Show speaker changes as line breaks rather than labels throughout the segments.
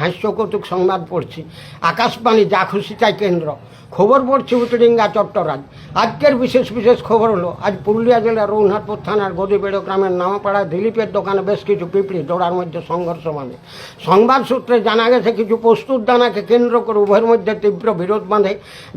হাস্যকৌতুক সংবাদ পড়ছি। আকাশবাণী, যা খুশি চাই কেন্দ্র। খবর পড়ছি উত্তরিঙ্গা চট্টরাজ আজকের বিশেষ বিশেষ খবর হলো, আজ পুরুলিয়া জেলার রঘুনাথপুর থানার গদিবেড়ো গ্রামের নামাপাড়ায় দিলীপের দোকানে বেশ কিছু পিঁপড়ি দৌড়ার মধ্যে সংঘর্ষ মানে সংবাদ সূত্রে জানা গেছে, কিছু প্রস্তুত দানাকে কেন্দ্র করে উভয়ের মধ্যে তীব্র বিরোধ বাঁধে।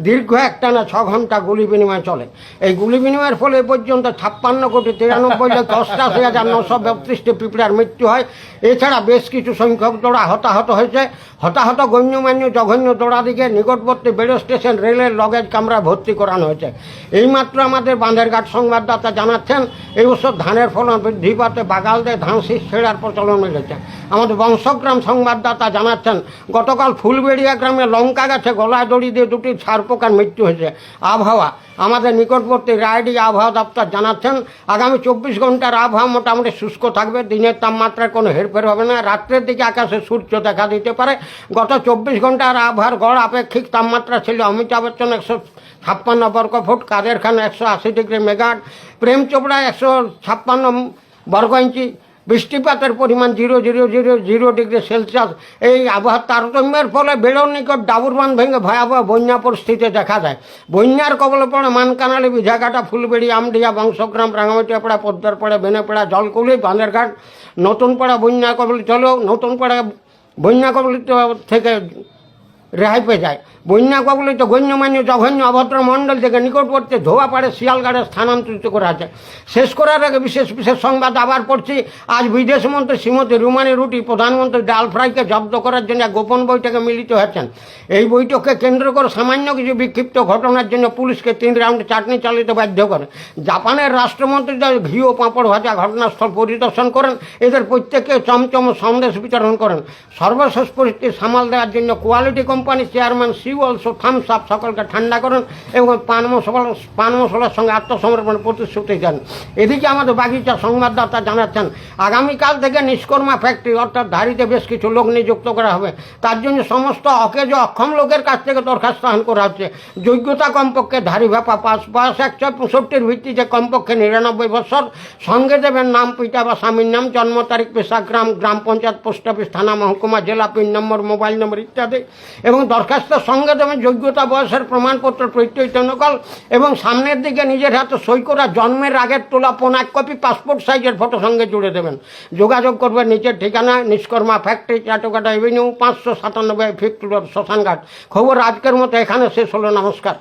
দীর্ঘ একটানা ছ ঘণ্টা গুলি বিনিময় চলে। এই গুলি বিনিময়ের ফলে এ পর্যন্ত ছাপ্পান্ন কোটি তিরানব্বই লক্ষ অষ্টাশি হাজার নশো বত্রিশটি পিঁপড়ার মৃত্যু হয়। এছাড়া বেশ কিছু সংখ্যক দৌড়া হতাহত হয়েছে, হতাহত গণ্যমান্য জঘন্য দৌড়াদিকে নিকটবর্তী বেড়ো স্টেশন রেলের লগেজ কামরায় ভর্তি করানো হয়েছে। এইমাত্র আমাদের বাঁধেরঘাট সংবাদদাতা জানাচ্ছেন, এই বছর ধানের ফলন বৃদ্ধি পাতে বাগাল দিয়ে ধান শীষ ছেড়ার প্রচলন মিলেছে। আমাদের বংশগ্রাম সংবাদদাতা জানাচ্ছেন, গতকাল ফুলবেড়িয়া গ্রামে লঙ্কা গাছে গলায় দড়ি দিয়ে দুটি ছাড় পোকার মৃত্যু হয়েছে। আবহাওয়া আমাদের নিকটবর্তী রায়ডি আবহাওয়া দপ্তর জানাচ্ছেন, আগামী চব্বিশ ঘণ্টার আবহাওয়া মোটামুটি শুষ্ক থাকবে, দিনের তাপমাত্রায় কোনো হেরফের হবে না। রাত্রের দিকে আকাশে সূর্য দেখা দিতে পারে। গত চব্বিশ ঘণ্টার আবহাওয়ার গড় আপেক্ষিক তাপমাত্রা ছিল অমিতাভ বচ্চন একশো ছাপ্পান্ন বর্গ ফুট কাদের খান একশো আশি ডিগ্রি মেগাট প্রেম চোপড়া একশো ছাপ্পান্ন বর্গ ইঞ্চি বৃষ্টিপাতের পরিমাণ zero zero zero zero degree Celsius এই আবহাওয়ার তারতম্যের ফলে বেড়োর নিকট ডাবুরবান ভেঙে ভয়াবহ বন্যা পরিস্থিতি দেখা যায়। বন্যার কবলে পড়ে মানকানালি বিঝাঘাটা ফুলবেড়ি, আমডিয়া, বংশগ্রাম, রাঙামাটিয়াপাড়া, পদ্মারপাড়া, বেনেপাড়া, জলকুলি, বাঁধেরঘাট, নতুনপাড়া বন্যা কবলিত হলেও নতুনপাড়া বন্যা কবলিত থেকে রেহাই পেয়ে যায়। বন্যা কবলিত গণ্যমান্য জঘন্য অভদ্র মণ্ডল থেকে নিকটবর্তী ধোয়াপাড়ে শিয়ালগাড়ে স্থানান্তরিত করা আছে শেষ করার আগে বিশেষ বিশেষ সংবাদ আবার পড়ছি। আজ বিদেশ মন্ত্রী শ্রীমতী রুমানি রুটি প্রধানমন্ত্রী ডাল ফ্রাইকে জব্দ করার জন্য গোপন বৈঠকে মিলিত হয়েছেন। এই বৈঠককে কেন্দ্র করে সামান্য কিছু বিক্ষিপ্ত ঘটনার জন্য পুলিশকে তিন রাউন্ড চাটনি চালিতে বাধ্য করে। জাপানের রাষ্ট্রমন্ত্রী ঘি ও পাঁপড় ভাজা ঘটনাস্থল পরিদর্শন করেন। এদের প্রত্যেককে চমচম সন্দেশ বিতরণ করেন। সর্বশেষ পরিস্থিতি সামাল দেওয়ার জন্য কোয়ালিটি কোম্পানির chairman she also Thums Up সকলকে ঠান্ডা করেন এবং পান মশলা, পান মশলার সঙ্গে আত্মসমর্পণের প্রতিশ্রুতি দেন। এদিকে আমাদের বাগিচা সংবাদদাতা জানাচ্ছেন, আগামীকাল থেকে নিষ্কর্মা ফ্যাক্টরি অর্থাৎ ধারিতে বেশ কিছু লোক নিযুক্ত করা হবে। তার জন্য সমস্ত অকেজ অক্ষম লোকের কাছ থেকে দরখাস্ত আহ্বান করা হচ্ছে। যোগ্যতা কমপক্ষে ধারী ভাপা পাস বয়স একশো পঁয়ষট্টির ভিত্তিতে কমপক্ষে নিরানব্বই বছর। সঙ্গে দেবেন নাম, পিতা বা স্বামীর নাম, জন্ম তারিখ পেশা গ্রাম গ্রাম পঞ্চায়েত, পোস্ট অফিস, থানা, মহকুমা, জেলা, পিন নম্বর, মোবাইল নম্বর ইত্যাদি। এবং দরখাস্তের সঙ্গে তোমার যোগ্যতা, বয়সের প্রমাণপত্র প্রত্যয়িত নকল এবং সামনের দিকে নিজের হাতে সই করা জন্মের আগের তোলা পোনা এক কপি, পাসপোর্ট সাইজের ফটো সঙ্গে জুড়ে দেবেন। যোগাযোগ করবেন নিচের ঠিকানা নিষ্কর্মা ফ্যাক্টরি, চাটকাটা এভিনিউ, পাঁচশো সাতানব্বই ফিফটি শ্মশানঘাট। খবর আজকের মতো এখানে শেষ হলো, নমস্কার।